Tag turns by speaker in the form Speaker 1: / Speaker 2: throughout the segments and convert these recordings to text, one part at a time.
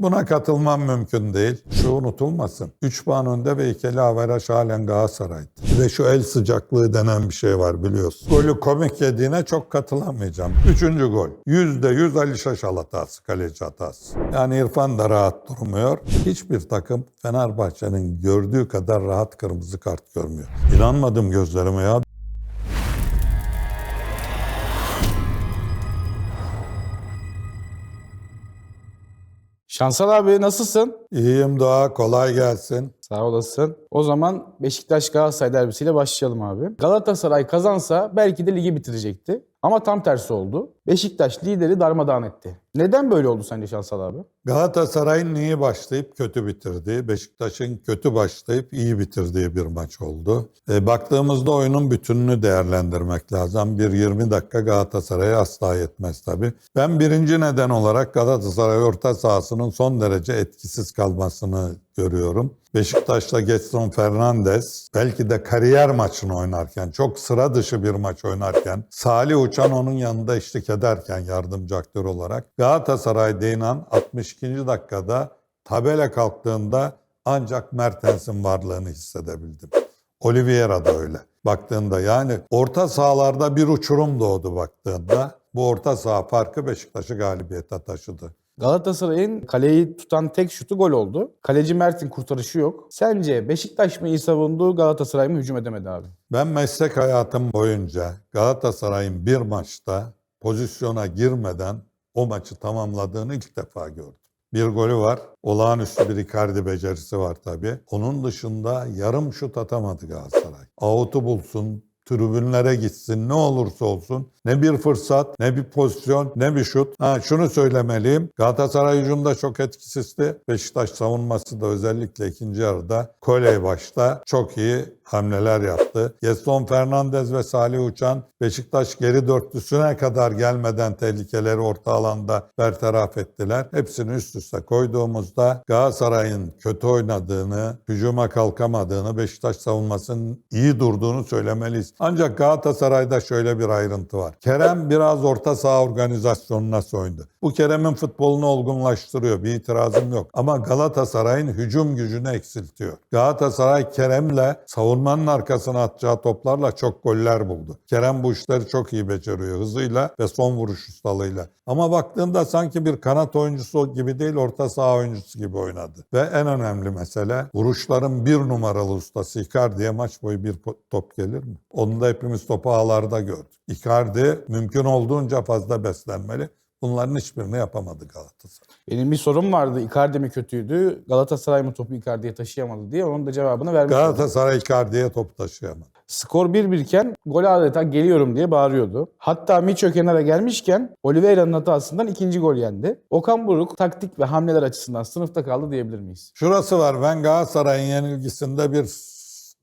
Speaker 1: Buna katılmam mümkün değil. Şu unutulmasın. 3 puan önde ve ikili averaj halen Galatasaray'dı. Ve şu el sıcaklığı denen bir şey var biliyorsun. Golü komik yediğine çok katılamayacağım. Üçüncü gol. Yüzde yüz Ali Şaşal hatası, kaleci hatası. Yani İrfan da rahat durmuyor. Hiçbir takım Fenerbahçe'nin gördüğü kadar rahat kırmızı kart görmüyor. İnanmadım gözlerime ya.
Speaker 2: Şansal abi nasılsın?
Speaker 1: İyiyim Doğa, kolay gelsin.
Speaker 2: Sağ olasın. O zaman Beşiktaş Galatasaray derbisiyle başlayalım abi. Galatasaray kazansa belki de ligi bitirecekti. Ama tam tersi oldu. Beşiktaş lideri darmadağın etti. Neden böyle oldu sence Şansal abi?
Speaker 1: Galatasaray'ın iyi başlayıp kötü bitirdiği, Beşiktaş'ın kötü başlayıp iyi bitirdiği bir maç oldu. E, baktığımızda oyunun bütününü değerlendirmek lazım. Bir 20 dakika Galatasaray'a asla yetmez tabii. Ben birinci neden olarak Galatasaray orta sahasının son derece etkisiz kalmasını görüyorum. Beşiktaş'ta Getson Fernandes belki de kariyer maçını oynarken, çok sıra dışı bir maç oynarken, Salih Uçan onun yanında eşlik ederken yardımcı aktör olarak Galatasaray'da inan 62. dakikada tabela kalktığında ancak Mertens'in varlığını hissedebildim. Oliveira da öyle. Baktığında yani orta sahalarda bir uçurum doğdu baktığında. Bu orta saha farkı Beşiktaş'ı galibiyete taşıdı.
Speaker 2: Galatasaray'ın kaleyi tutan tek şutu gol oldu. Kaleci Mert'in kurtarışı yok. Sence Beşiktaş mı iyi savundu, Galatasaray mı hücum edemedi abi?
Speaker 1: Ben meslek hayatım boyunca Galatasaray'ın bir maçta pozisyona girmeden o maçı tamamladığını ilk defa gördüm. Bir golü var. Olağanüstü bir Icardi becerisi var tabii. Onun dışında yarım şut atamadı Galatasaray. Out'u bulsun, tribünlere gitsin ne olursa olsun ne bir fırsat, ne bir pozisyon, ne bir şut. Ha şunu söylemeliyim. Galatasaray hücumda çok etkisizdi. Beşiktaş savunması da özellikle ikinci yarıda Koley başta çok iyi hamleler yaptı. Gerson Fernandez ve Salih Uçan Beşiktaş geri dörtlüsüne kadar gelmeden tehlikeleri orta alanda bertaraf ettiler. Hepsini üst üste koyduğumuzda Galatasaray'ın kötü oynadığını, hücuma kalkamadığını, Beşiktaş savunmasının iyi durduğunu söylemeliyiz. Ancak Galatasaray'da şöyle bir ayrıntı var. Kerem biraz orta saha organizasyonuna soyundu. Bu Kerem'in futbolunu olgunlaştırıyor. Bir itirazım yok. Ama Galatasaray'ın hücum gücünü eksiltiyor. Galatasaray Kerem'le savunmanın arkasına atacağı toplarla çok goller buldu. Kerem bu işleri çok iyi beceriyor hızıyla ve son vuruş ustalığıyla. Ama baktığında sanki bir kanat oyuncusu gibi değil orta saha oyuncusu gibi oynadı. Ve en önemli mesele vuruşların bir numaralı ustası Icardi'ye maç boyu bir top gelir mi? Onu da hepimiz topu ağlarda gördük. Icardi mümkün olduğunca fazla beslenmeli. Bunların hiçbirini yapamadı Galatasaray.
Speaker 2: Benim bir sorum vardı. Icardi mi kötüydü, Galatasaray mı topu Icardi'ye taşıyamadı diye. Onun da cevabını vermiş.
Speaker 1: Galatasaray Icardi'ye topu taşıyamadı.
Speaker 2: Skor 1-1 iken gol adeta geliyorum diye bağırıyordu. Hatta Miço kenara gelmişken Oliveira'nın hatasından ikinci gol yendi. Okan Buruk taktik ve hamleler açısından sınıfta kaldı diyebilir miyiz?
Speaker 1: Şurası var. Ben Galatasaray'ın yenilgisinde bir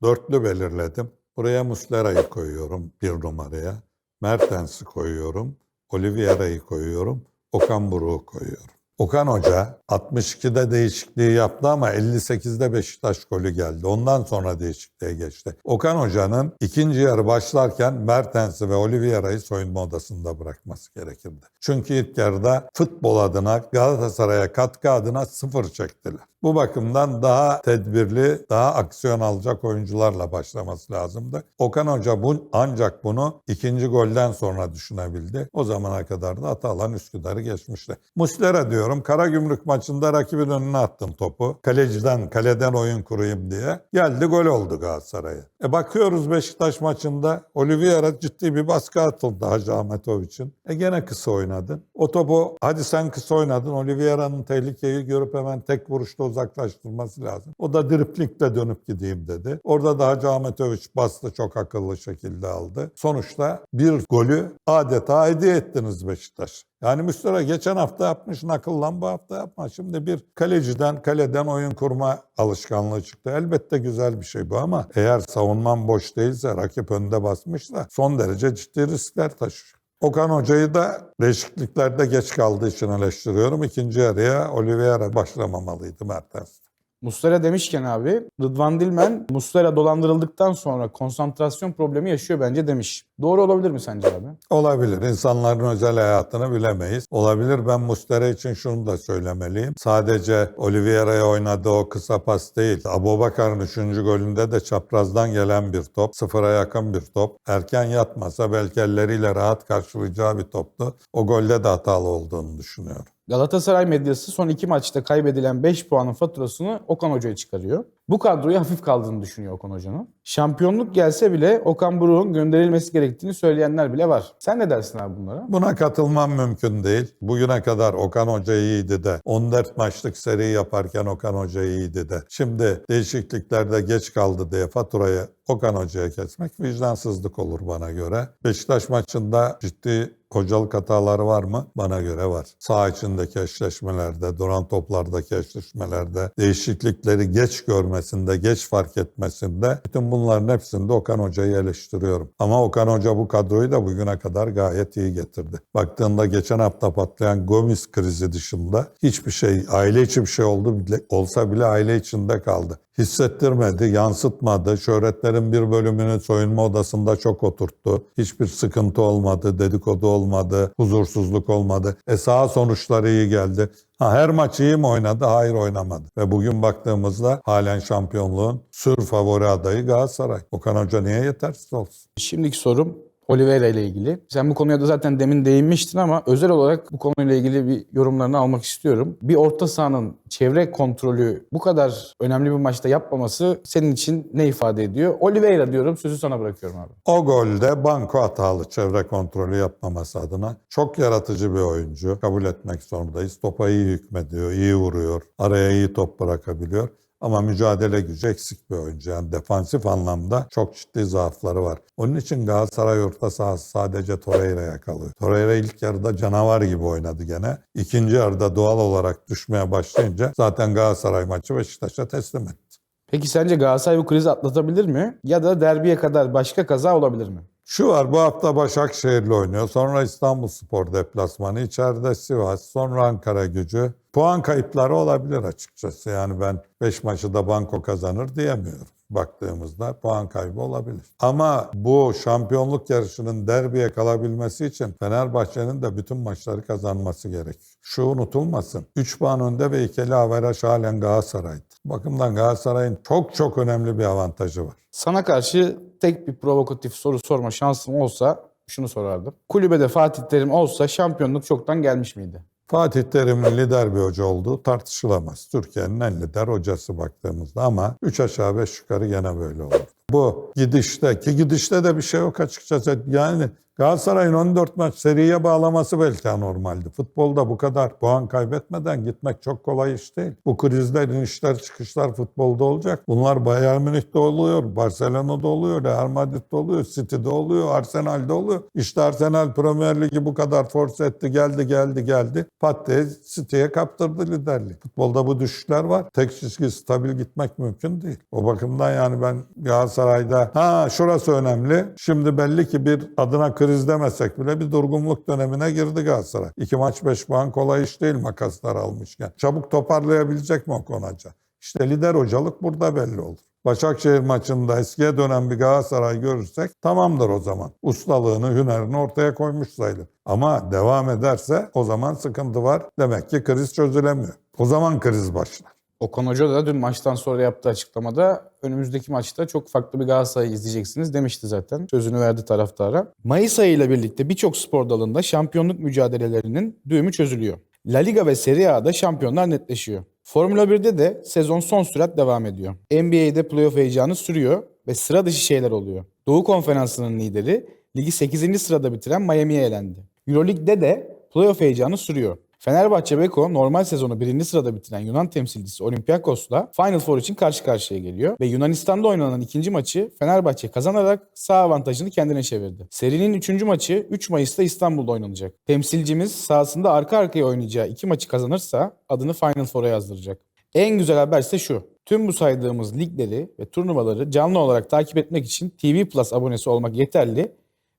Speaker 1: dörtlü belirledim. Buraya Muslera'yı koyuyorum bir numaraya. Mertens'i koyuyorum. Oliveira'yı koyuyorum. Okan Buruk'u koyuyorum. Okan Hoca 62'de değişikliği yaptı ama 58'de Beşiktaş golü geldi. Ondan sonra değişikliğe geçti. Okan Hoca'nın ikinci yarı başlarken Mertens'i ve Oliveira'yı soyunma odasında bırakması gerekirdi. Çünkü ilk yarıda futbol adına Galatasaray'a katkı adına sıfır çektiler. Bu bakımdan daha tedbirli, daha aksiyon alacak oyuncularla başlaması lazımdı. Okan Hoca bu, ancak bunu ikinci golden sonra düşünebildi. O zamana kadar da Atalan Üsküdar'ı geçmişti. Muslera diyorum, Karagümrük maçında rakibin önüne attım topu. Kaleciden, kaleden oyun kurayım diye. Geldi gol oldu Galatasaray'a. E bakıyoruz Beşiktaş maçında Oliveira ciddi bir baskı atıldı Hacı Ahmetoviç'in. E gene kısa oynadın. O topu hadi sen kısa oynadın. Oliveira'nın tehlikeyi görüp hemen tek vuruşta uzaklaştırması lazım. O da driplikle dönüp gideyim dedi. Orada da Hacı Ahmetoviç bastı çok akıllı şekilde aldı. Sonuçta bir golü adeta hediye ettiniz Beşiktaş. Yani Müslera geçen hafta yapmışsın akıllan bu hafta yapma. Şimdi bir kaleciden, kaleden oyun kurma alışkanlığı çıktı. Elbette güzel bir şey bu ama eğer savunman boş değilse, rakip önde basmışsa son derece ciddi riskler taşıyor. Okan Hoca'yı da değişikliklerde geç kaldığı için eleştiriyorum. İkinci yarıya Oliveira başlamamalıydı Mertens.
Speaker 2: Muslera demişken abi Rıdvan Dilmen Muslera dolandırıldıktan sonra konsantrasyon problemi yaşıyor bence demiş. Doğru olabilir mi sence abi?
Speaker 1: Olabilir. İnsanların özel hayatını bilemeyiz. Olabilir. Ben Mustera için şunu da söylemeliyim. Sadece Oliveira'ya oynadığı o kısa pas değil. Abubakar'ın 3. golünde de çaprazdan gelen bir top. Sıfıra yakın bir top. Erken yatmasa belki elleriyle rahat karşılayacağı bir toptu. O golde de hatalı olduğunu düşünüyorum.
Speaker 2: Galatasaray medyası son iki maçta kaybedilen 5 puanın faturasını Okan Hoca'ya çıkarıyor. Bu kadroyu hafif kaldığını düşünüyor Okan Hoca'nın. Şampiyonluk gelse bile Okan Buruk'un gönderilmesi gerektiğini söyleyenler bile var. Sen ne dersin abi bunlara?
Speaker 1: Buna katılmam mümkün değil. Bugüne kadar Okan Hoca iyiydi de 14 maçlık seri yaparken Okan Hoca iyiydi de. Şimdi değişikliklerde geç kaldı diye faturayı Okan Hoca'ya kesmek vicdansızlık olur bana göre. Beşiktaş maçında ciddi hocalık hataları var mı? Bana göre var. Sağ içindeki eşleşmelerde, duran toplardaki eşleşmelerde, değişiklikleri geç görmesinde, geç fark etmesinde bütün bunların hepsinde Okan Hoca'yı eleştiriyorum. Ama Okan Hoca bu kadroyu da bugüne kadar gayet iyi getirdi. Baktığında geçen hafta patlayan Gomis krizi dışında hiçbir şey, aile içi bir şey oldu bile, olsa bile aile içinde kaldı hissettirmedi, yansıtmadı. Şöhretlerin bir bölümünü soyunma odasında çok oturttu. Hiçbir sıkıntı olmadı, dedikodu olmadı, huzursuzluk olmadı. E sağ sonuçları iyi geldi. Ha, her maç iyi mi oynadı? Hayır oynamadı. Ve bugün baktığımızda halen şampiyonluğun sür favori adayı Galatasaray. Okan Hoca niye yetersiz olsun?
Speaker 2: Şimdiki sorum Oliveira ile ilgili. Sen bu konuya da zaten demin değinmiştin ama özel olarak bu konuyla ilgili bir yorumlarını almak istiyorum. Bir orta sahanın çevre kontrolü bu kadar önemli bir maçta yapmaması senin için ne ifade ediyor? Oliveira diyorum sözü sana bırakıyorum abi.
Speaker 1: O golde banko hatalı çevre kontrolü yapmaması adına çok yaratıcı bir oyuncu. Kabul etmek zorundayız. Topa iyi hükmediyor, iyi vuruyor, araya iyi top bırakabiliyor. Ama mücadele gücü eksik bir oyuncu. Yani defansif anlamda çok ciddi zaafları var. Onun için Galatasaray orta sahası sadece Torreira'ya kalıyor. Torreira ilk yarıda canavar gibi oynadı gene. İkinci yarıda doğal olarak düşmeye başlayınca zaten Galatasaray maçı Beşiktaş'a teslim etti.
Speaker 2: Peki sence Galatasaray bu krizi atlatabilir mi? Ya da derbiye kadar başka kaza olabilir mi?
Speaker 1: Şu var bu hafta Başakşehir'le oynuyor. Sonra İstanbul Spor deplasmanı. içeride Sivas. Sonra Ankara gücü. Puan kayıpları olabilir açıkçası. Yani ben 5 maçı da banko kazanır diyemiyorum. Baktığımızda puan kaybı olabilir. Ama bu şampiyonluk yarışının derbiye kalabilmesi için Fenerbahçe'nin de bütün maçları kazanması gerek. Şu unutulmasın. 3 puan önde ve ikili averaj halen Galatasaray'dı. Bakımdan Galatasaray'ın çok çok önemli bir avantajı var.
Speaker 2: Sana karşı tek bir provokatif soru sorma şansım olsa şunu sorardım. Kulübede Fatih Terim olsa şampiyonluk çoktan gelmiş miydi?
Speaker 1: Fatih Terim'in lider bir hoca olduğu tartışılamaz. Türkiye'nin en lider hocası baktığımızda ama 3 aşağı 5 yukarı gene böyle olur. Bu gidişte ki gidişte de bir şey yok açıkçası. Yani Galatasaray'ın 14 maç seriye bağlaması belki anormaldi. Futbolda bu kadar puan kaybetmeden gitmek çok kolay iş değil. Bu krizler, inişler, çıkışlar futbolda olacak. Bunlar Bayern Münih'te oluyor, Barcelona'da oluyor, Real Madrid'de oluyor, City'de oluyor, Arsenal'de oluyor. İşte Arsenal Premier Ligi bu kadar force etti, geldi, geldi, geldi. Pat diye City'ye kaptırdı liderliği. Futbolda bu düşüşler var. Tek çizgi stabil gitmek mümkün değil. O bakımdan yani ben Galatasaray'da ha şurası önemli. Şimdi belli ki bir adına kriz demesek bile bir durgunluk dönemine girdi Galatasaray. İki maç beş puan kolay iş değil makaslar almışken. Çabuk toparlayabilecek mi o konaca? İşte lider hocalık burada belli olur. Başakşehir maçında eskiye dönen bir Galatasaray görürsek tamamdır o zaman. Ustalığını, hünerini ortaya koymuş sayılır. Ama devam ederse o zaman sıkıntı var. Demek ki kriz çözülemiyor. O zaman kriz başlar.
Speaker 2: Okan Hoca da dün maçtan sonra yaptığı açıklamada önümüzdeki maçta çok farklı bir Galatasaray izleyeceksiniz demişti zaten. Sözünü verdi taraftara. Mayıs ayıyla birlikte birçok spor dalında şampiyonluk mücadelelerinin düğümü çözülüyor. La Liga ve Serie A'da şampiyonlar netleşiyor. Formula 1'de de sezon son sürat devam ediyor. NBA'de playoff heyecanı sürüyor ve sıra dışı şeyler oluyor. Doğu Konferansı'nın lideri ligi 8. sırada bitiren Miami'ye elendi. Euroleague'de de playoff heyecanı sürüyor. Fenerbahçe Beko normal sezonu birinci sırada bitiren Yunan temsilcisi Olympiakos'la Final Four için karşı karşıya geliyor ve Yunanistan'da oynanan ikinci maçı Fenerbahçe kazanarak sağ avantajını kendine çevirdi. Serinin üçüncü maçı 3 Mayıs'ta İstanbul'da oynanacak. Temsilcimiz sahasında arka arkaya oynayacağı iki maçı kazanırsa adını Final Four'a yazdıracak. En güzel haber ise şu. Tüm bu saydığımız ligleri ve turnuvaları canlı olarak takip etmek için TV Plus abonesi olmak yeterli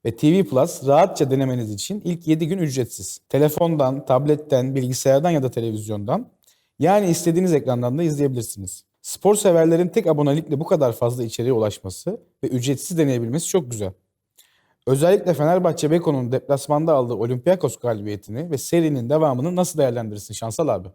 Speaker 2: ve TV Plus rahatça denemeniz için ilk 7 gün ücretsiz. Telefondan, tabletten, bilgisayardan ya da televizyondan yani istediğiniz ekrandan da izleyebilirsiniz. Spor severlerin tek abonelikle bu kadar fazla içeriğe ulaşması ve ücretsiz deneyebilmesi çok güzel. Özellikle Fenerbahçe Beko'nun deplasmanda aldığı Olympiakos galibiyetini ve serinin devamını nasıl değerlendirirsin Şansal abi?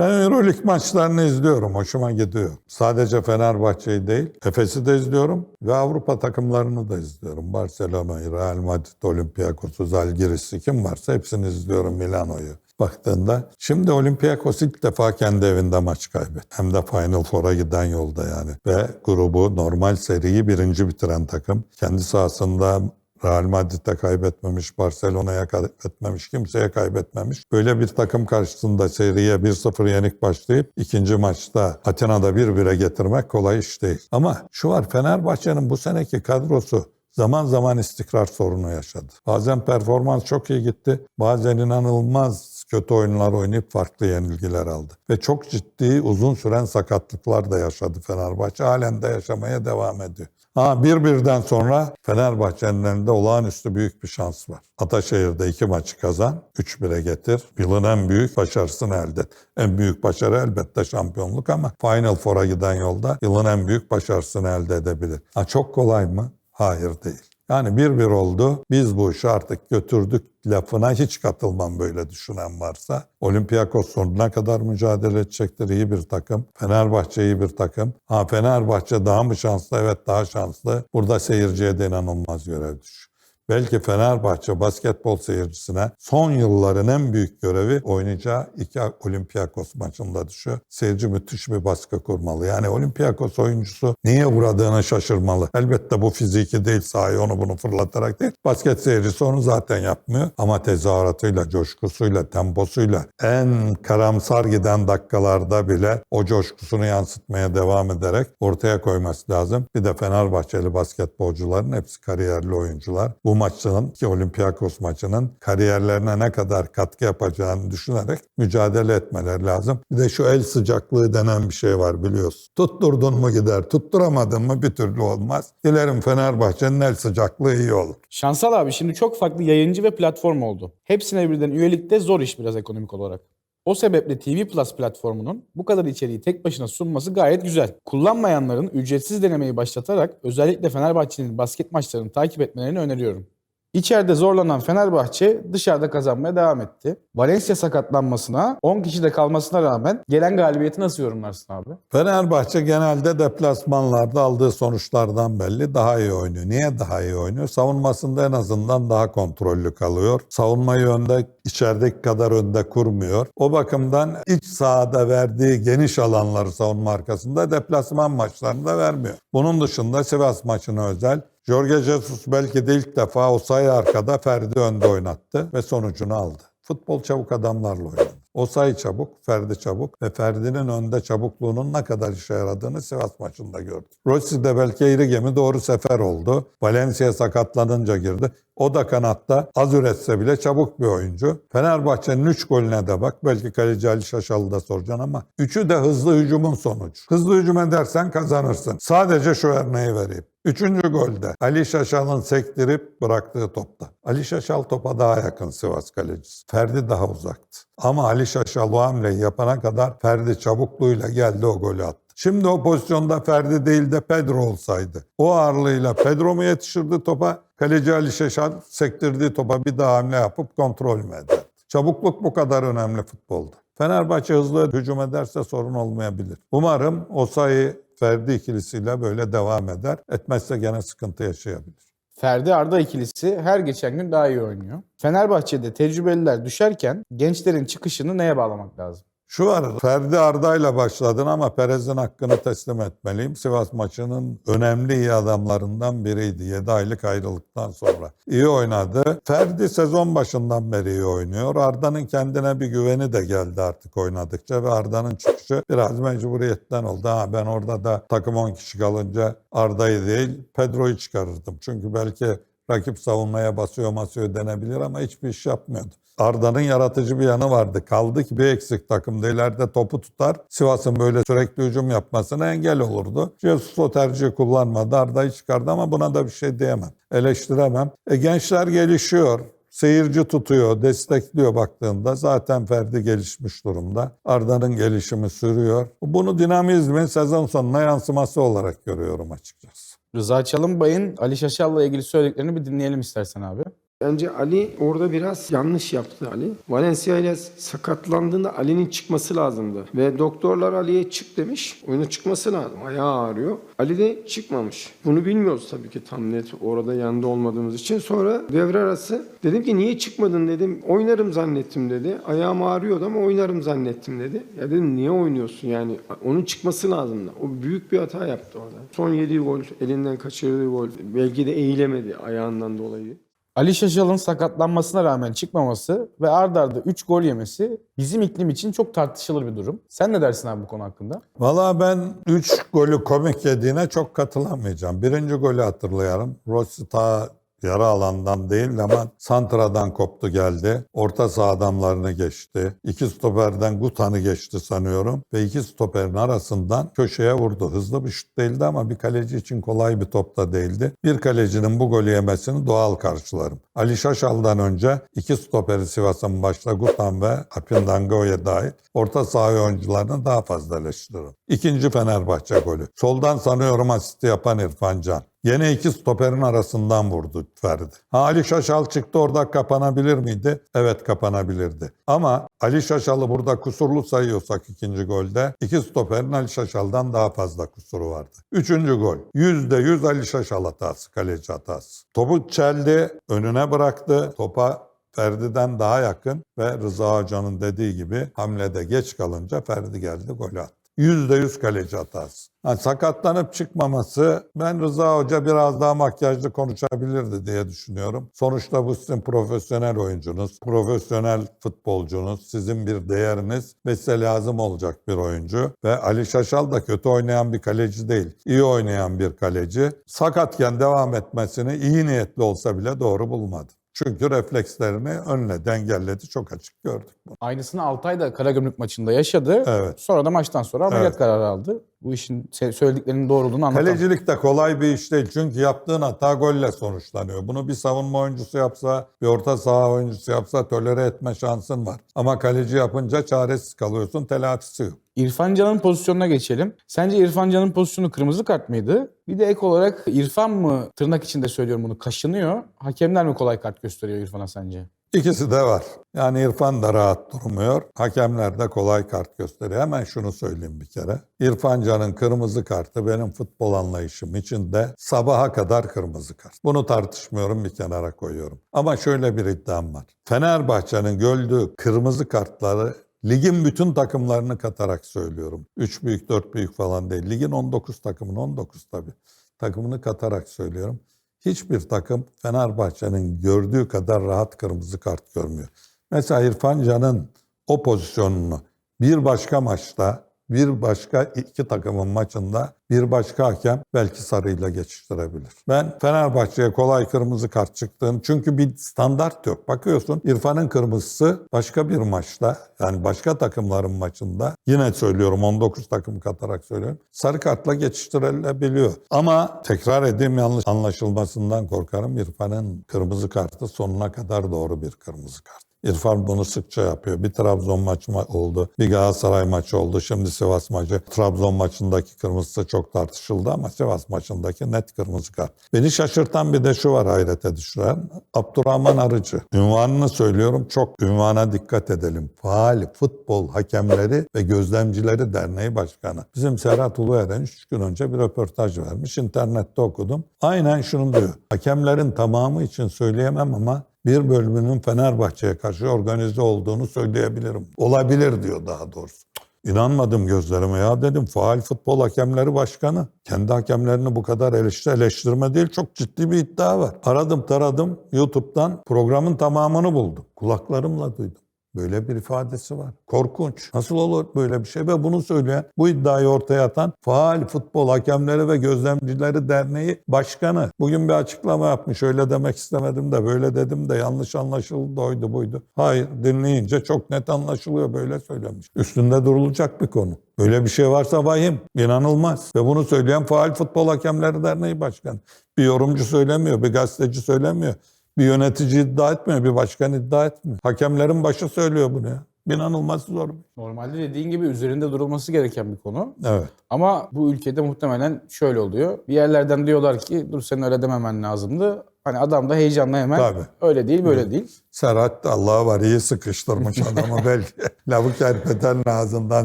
Speaker 1: Ben Euroleague maçlarını izliyorum. Hoşuma gidiyor. Sadece Fenerbahçe'yi değil, Efes'i de izliyorum ve Avrupa takımlarını da izliyorum. Barcelona'yı, Real Madrid, Olympiakos'u, Zalgiris'i kim varsa hepsini izliyorum Milano'yu. Baktığında şimdi Olympiakos ilk defa kendi evinde maç kaybetti. Hem de Final Four'a giden yolda yani. Ve grubu normal seriyi birinci bitiren takım. Kendi sahasında Real Madrid'e kaybetmemiş, Barcelona'ya kaybetmemiş, kimseye kaybetmemiş. Böyle bir takım karşısında seriye 1-0 yenik başlayıp ikinci maçta Atina'da 1-1'e getirmek kolay iş değil. Ama şu var Fenerbahçe'nin bu seneki kadrosu zaman zaman istikrar sorunu yaşadı. Bazen performans çok iyi gitti, bazen inanılmaz kötü oyunlar oynayıp farklı yenilgiler aldı. Ve çok ciddi uzun süren sakatlıklar da yaşadı Fenerbahçe. Halen de yaşamaya devam ediyor. Ha bir birden sonra Fenerbahçe'nin elinde olağanüstü büyük bir şans var. Ataşehir'de iki maçı kazan, 3-1'e getir. Yılın en büyük başarısını elde et. En büyük başarı elbette şampiyonluk ama Final Four'a giden yolda yılın en büyük başarısını elde edebilir. Ha çok kolay mı? Hayır değil. Yani bir bir oldu. Biz bu işi artık götürdük lafına hiç katılmam böyle düşünen varsa. Olympiakos sonuna kadar mücadele edecektir. iyi bir takım. Fenerbahçe iyi bir takım. Ha Fenerbahçe daha mı şanslı? Evet daha şanslı. Burada seyirciye de inanılmaz görev düşüyor. Belki Fenerbahçe basketbol seyircisine son yılların en büyük görevi oynayacağı iki Olympiakos maçında düşüyor. Seyirci müthiş bir baskı kurmalı. Yani Olympiakos oyuncusu niye uğradığını şaşırmalı. Elbette bu fiziki değil sahayı onu bunu fırlatarak değil. Basket seyircisi onu zaten yapmıyor. Ama tezahüratıyla, coşkusuyla, temposuyla en karamsar giden dakikalarda bile o coşkusunu yansıtmaya devam ederek ortaya koyması lazım. Bir de Fenerbahçeli basketbolcuların hepsi kariyerli oyuncular. Bu maçının ki Olympiakos maçının kariyerlerine ne kadar katkı yapacağını düşünerek mücadele etmeleri lazım. Bir de şu el sıcaklığı denen bir şey var biliyorsun. Tutturdun mu gider, tutturamadın mı bir türlü olmaz. Dilerim Fenerbahçe'nin el sıcaklığı iyi olur.
Speaker 2: Şansal abi şimdi çok farklı yayıncı ve platform oldu. Hepsine birden üyelikte zor iş biraz ekonomik olarak. O sebeple TV Plus platformunun bu kadar içeriği tek başına sunması gayet güzel. Kullanmayanların ücretsiz denemeyi başlatarak özellikle Fenerbahçe'nin basket maçlarını takip etmelerini öneriyorum. İçeride zorlanan Fenerbahçe dışarıda kazanmaya devam etti. Valencia sakatlanmasına 10 kişi de kalmasına rağmen gelen galibiyeti nasıl yorumlarsın abi?
Speaker 1: Fenerbahçe genelde deplasmanlarda aldığı sonuçlardan belli daha iyi oynuyor. Niye daha iyi oynuyor? Savunmasında en azından daha kontrollü kalıyor. Savunmayı önde içerideki kadar önde kurmuyor. O bakımdan iç sahada verdiği geniş alanları savunma arkasında deplasman maçlarında vermiyor. Bunun dışında Sivas maçına özel Jorge Jesus belki de ilk defa o sayı arkada Ferdi önde oynattı ve sonucunu aldı. Futbol çabuk adamlarla oynadı. O sayı çabuk, Ferdi çabuk ve Ferdi'nin önde çabukluğunun ne kadar işe yaradığını Sivas maçında gördük. Rossi de belki eğri gemi doğru sefer oldu. Valencia sakatlanınca girdi. O da kanatta az üretse bile çabuk bir oyuncu. Fenerbahçe'nin 3 golüne de bak. Belki kaleci Ali Şaşalı da soracaksın ama üçü de hızlı hücumun sonucu. Hızlı hücum edersen kazanırsın. Sadece şu örneği vereyim. Üçüncü golde Ali Şaşal'ın sektirip bıraktığı topta. Ali Şaşal topa daha yakın Sivas kalecisi. Ferdi daha uzaktı. Ama Ali Şaşal o hamleyi yapana kadar Ferdi çabukluğuyla geldi o golü attı. Şimdi o pozisyonda Ferdi değil de Pedro olsaydı. O ağırlığıyla Pedro mu yetişirdi topa? Kaleci Ali Şaşal sektirdiği topa bir daha hamle yapıp kontrol mü ederdi? Çabukluk bu kadar önemli futbolda. Fenerbahçe hızlı hücum ederse sorun olmayabilir. Umarım o sayı Ferdi ikilisiyle böyle devam eder. Etmezse gene sıkıntı yaşayabilir.
Speaker 2: Ferdi Arda ikilisi her geçen gün daha iyi oynuyor. Fenerbahçe'de tecrübeliler düşerken gençlerin çıkışını neye bağlamak lazım?
Speaker 1: Şu var, Ferdi Arda'yla başladın ama Perez'in hakkını teslim etmeliyim. Sivas maçının önemli iyi adamlarından biriydi 7 aylık ayrılıktan sonra. İyi oynadı. Ferdi sezon başından beri iyi oynuyor. Arda'nın kendine bir güveni de geldi artık oynadıkça ve Arda'nın çıkışı biraz mecburiyetten oldu. Ha, ben orada da takım 10 kişi kalınca Arda'yı değil Pedro'yu çıkarırdım. Çünkü belki rakip savunmaya basıyor masıyor denebilir ama hiçbir iş yapmıyordu. Arda'nın yaratıcı bir yanı vardı. Kaldı ki bir eksik takımda ileride topu tutar. Sivas'ın böyle sürekli hücum yapmasına engel olurdu. Jesus o tercihi kullanmadı. Arda'yı çıkardı ama buna da bir şey diyemem. Eleştiremem. E, gençler gelişiyor. Seyirci tutuyor, destekliyor baktığında zaten Ferdi gelişmiş durumda. Arda'nın gelişimi sürüyor. Bunu dinamizmin sezon sonuna yansıması olarak görüyorum açıkçası.
Speaker 2: Rıza Çalınbay'ın Ali Şaşal'la ilgili söylediklerini bir dinleyelim istersen abi.
Speaker 3: Bence Ali orada biraz yanlış yaptı Ali. Valencia ile sakatlandığında Ali'nin çıkması lazımdı. Ve doktorlar Ali'ye çık demiş. Oyuna çıkması lazım. Ayağı ağrıyor. Ali de çıkmamış. Bunu bilmiyoruz tabii ki tam net orada yanında olmadığımız için. Sonra devre arası dedim ki niye çıkmadın dedim. Oynarım zannettim dedi. Ayağım ağrıyordu ama oynarım zannettim dedi. Ya dedim niye oynuyorsun yani? Onun çıkması lazımdı. O büyük bir hata yaptı orada. Son yediği gol, elinden kaçırdığı gol. Belki de eğilemedi ayağından dolayı.
Speaker 2: Ali Şaşal'ın sakatlanmasına rağmen çıkmaması ve ard arda 3 gol yemesi bizim iklim için çok tartışılır bir durum. Sen ne dersin abi bu konu hakkında?
Speaker 1: Valla ben 3 golü komik yediğine çok katılamayacağım. Birinci golü hatırlayalım. Rossi ta yarı alandan değil ama santradan koptu geldi. Orta saha adamlarını geçti. İki stoperden Gutan'ı geçti sanıyorum. Ve iki stoperin arasından köşeye vurdu. Hızlı bir şut değildi ama bir kaleci için kolay bir top da değildi. Bir kalecinin bu golü yemesini doğal karşılarım. Ali Şaşal'dan önce iki stoperi Sivas'ın başta Gutan ve Apindango'ya dahil orta saha oyuncularını daha fazla eleştiririm. İkinci Fenerbahçe golü. Soldan sanıyorum asisti yapan İrfan Can. Yine iki stoperin arasından vurdu Ferdi. Ha, Ali Şaşal çıktı orada kapanabilir miydi? Evet kapanabilirdi. Ama Ali Şaşal'ı burada kusurlu sayıyorsak ikinci golde iki stoperin Ali Şaşal'dan daha fazla kusuru vardı. Üçüncü gol. Yüzde yüz Ali Şaşal hatası, kaleci hatası. Topu çeldi, önüne bıraktı. Topa Ferdi'den daha yakın ve Rıza Hoca'nın dediği gibi hamlede geç kalınca Ferdi geldi gol attı. %100 kaleci hatası. Ha, sakatlanıp çıkmaması ben Rıza Hoca biraz daha makyajlı konuşabilirdi diye düşünüyorum. Sonuçta bu sizin profesyonel oyuncunuz, profesyonel futbolcunuz, sizin bir değeriniz ve size lazım olacak bir oyuncu. Ve Ali Şaşal da kötü oynayan bir kaleci değil, iyi oynayan bir kaleci. Sakatken devam etmesini iyi niyetli olsa bile doğru bulmadı. Çünkü reflekslerini önledi, engelledi. Çok açık gördük bunu.
Speaker 2: Aynısını Altay da Karagümrük maçında yaşadı.
Speaker 1: Evet.
Speaker 2: Sonra da maçtan sonra ameliyat
Speaker 1: Evet.
Speaker 2: kararı aldı. Bu işin söylediklerinin doğruluğunu anlatan.
Speaker 1: Kalecilik de kolay bir iş değil. Çünkü yaptığın hata golle sonuçlanıyor. Bunu bir savunma oyuncusu yapsa, bir orta saha oyuncusu yapsa tolere etme şansın var. Ama kaleci yapınca çaresiz kalıyorsun, telafisi yok.
Speaker 2: İrfan Can'ın pozisyonuna geçelim. Sence İrfan Can'ın pozisyonu kırmızı kart mıydı? Bir de ek olarak İrfan mı tırnak içinde söylüyorum bunu kaşınıyor? Hakemler mi kolay kart gösteriyor İrfan'a sence?
Speaker 1: İkisi de var. Yani İrfan da rahat durmuyor. Hakemler de kolay kart gösteriyor. Hemen şunu söyleyeyim bir kere. İrfan Can'ın kırmızı kartı benim futbol anlayışım içinde sabaha kadar kırmızı kart. Bunu tartışmıyorum bir kenara koyuyorum. Ama şöyle bir iddiam var. Fenerbahçe'nin gördüğü kırmızı kartları Ligin bütün takımlarını katarak söylüyorum. 3 büyük, 4 büyük falan değil. Ligin 19 takımın 19 tabii. Takımını katarak söylüyorum. Hiçbir takım Fenerbahçe'nin gördüğü kadar rahat kırmızı kart görmüyor. Mesela İrfan Can'ın o pozisyonunu bir başka maçta, bir başka iki takımın maçında bir başka hakem belki sarıyla geçiştirebilir. Ben Fenerbahçe'ye kolay kırmızı kart çıktığını çünkü bir standart yok. Bakıyorsun İrfan'ın kırmızısı başka bir maçta yani başka takımların maçında yine söylüyorum 19 takım katarak söylüyorum. Sarı kartla geçiştirilebiliyor. Ama tekrar edeyim yanlış anlaşılmasından korkarım. İrfan'ın kırmızı kartı sonuna kadar doğru bir kırmızı kart. İrfan bunu sıkça yapıyor. Bir Trabzon maçı ma- oldu, bir Galatasaray maçı oldu, şimdi Sivas maçı. Trabzon maçındaki kırmızısı çok tartışıldı ama Sivas maçındaki net kırmızı kart. Beni şaşırtan bir de şu var hayrete düşüren. Abdurrahman Arıcı. Ünvanını söylüyorum çok ünvana dikkat edelim. Faal Futbol Hakemleri ve Gözlemcileri Derneği Başkanı. Bizim Serhat Ulueren 3 gün önce bir röportaj vermiş. İnternette okudum. Aynen şunu diyor. Hakemlerin tamamı için söyleyemem ama bir bölümünün Fenerbahçe'ye karşı organize olduğunu söyleyebilirim. Olabilir diyor daha doğrusu. İnanmadım gözlerime ya dedim. Faal futbol hakemleri başkanı. Kendi hakemlerini bu kadar eleştir, eleştirme değil çok ciddi bir iddia var. Aradım taradım YouTube'dan programın tamamını buldum. Kulaklarımla duydum. Böyle bir ifadesi var. Korkunç. Nasıl olur böyle bir şey? Ve bunu söyleyen, bu iddiayı ortaya atan Faal Futbol Hakemleri ve Gözlemcileri Derneği Başkanı. Bugün bir açıklama yapmış. Öyle demek istemedim de böyle dedim de yanlış anlaşıldı oydu buydu. Hayır dinleyince çok net anlaşılıyor böyle söylemiş. Üstünde durulacak bir konu. Böyle bir şey varsa vahim, inanılmaz. Ve bunu söyleyen Faal Futbol Hakemleri Derneği Başkanı. Bir yorumcu söylemiyor, bir gazeteci söylemiyor. Bir yönetici iddia etmiyor, bir başkan iddia etmiyor. Hakemlerin başı söylüyor bunu ya. İnanılmaz zor.
Speaker 2: Normalde dediğin gibi üzerinde durulması gereken bir konu.
Speaker 1: Evet.
Speaker 2: Ama bu ülkede muhtemelen şöyle oluyor. Bir yerlerden diyorlar ki dur sen öyle dememen lazımdı. Hani adam da heyecanla hemen
Speaker 1: Tabii.
Speaker 2: öyle değil böyle değil.
Speaker 1: Serhat da Allah var iyi sıkıştırmış adamı belki. Lavuk kerpeten ağzından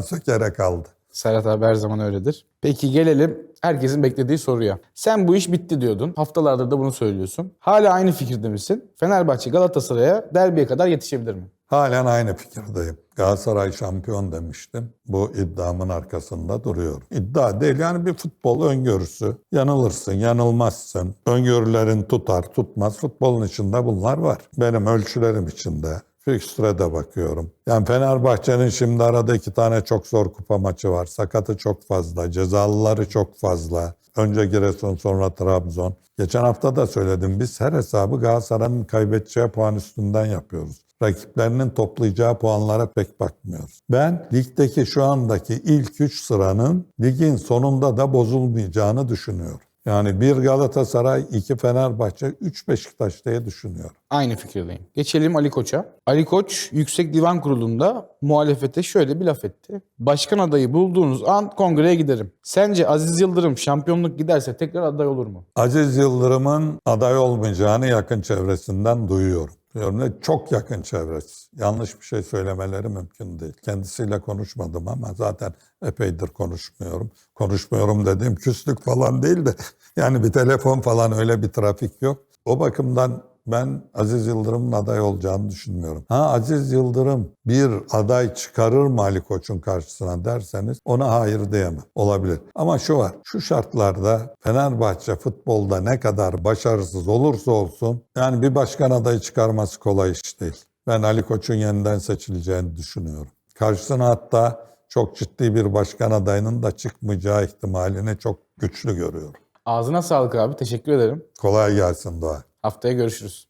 Speaker 1: sökerek aldı.
Speaker 2: Serhat abi her zaman öyledir. Peki gelelim herkesin beklediği soruya. Sen bu iş bitti diyordun. Haftalardır da bunu söylüyorsun. Hala aynı fikirde misin? Fenerbahçe Galatasaray'a derbiye kadar yetişebilir mi?
Speaker 1: Halen aynı fikirdeyim. Galatasaray şampiyon demiştim. Bu iddiamın arkasında duruyorum. İddia değil yani bir futbol öngörüsü. Yanılırsın, yanılmazsın. Öngörülerin tutar, tutmaz. Futbolun içinde bunlar var. Benim ölçülerim içinde. Fikstüre de bakıyorum. Yani Fenerbahçe'nin şimdi arada iki tane çok zor kupa maçı var. Sakatı çok fazla, cezalıları çok fazla. Önce Giresun sonra Trabzon. Geçen hafta da söyledim biz her hesabı Galatasaray'ın kaybedeceği puan üstünden yapıyoruz. Rakiplerinin toplayacağı puanlara pek bakmıyoruz. Ben ligdeki şu andaki ilk 3 sıranın ligin sonunda da bozulmayacağını düşünüyorum. Yani bir Galatasaray, iki Fenerbahçe, üç Beşiktaş diye düşünüyorum.
Speaker 2: Aynı fikirdeyim. Geçelim Ali Koç'a. Ali Koç Yüksek Divan Kurulu'nda muhalefete şöyle bir laf etti. Başkan adayı bulduğunuz an kongreye giderim. Sence Aziz Yıldırım şampiyonluk giderse tekrar aday olur mu?
Speaker 1: Aziz Yıldırım'ın aday olmayacağını yakın çevresinden duyuyorum. Ne çok yakın çevresi. Yanlış bir şey söylemeleri mümkün değil. Kendisiyle konuşmadım ama zaten epeydir konuşmuyorum. Konuşmuyorum dediğim küslük falan değil de yani bir telefon falan öyle bir trafik yok. O bakımdan ben Aziz Yıldırım'ın aday olacağını düşünmüyorum. Ha Aziz Yıldırım bir aday çıkarır mı Ali Koç'un karşısına derseniz ona hayır diyemem. Olabilir. Ama şu var. Şu şartlarda Fenerbahçe futbolda ne kadar başarısız olursa olsun yani bir başkan adayı çıkarması kolay iş değil. Ben Ali Koç'un yeniden seçileceğini düşünüyorum. Karşısına hatta çok ciddi bir başkan adayının da çıkmayacağı ihtimalini çok güçlü görüyorum.
Speaker 2: Ağzına sağlık abi. Teşekkür ederim.
Speaker 1: Kolay gelsin Doğa.
Speaker 2: Haftaya görüşürüz.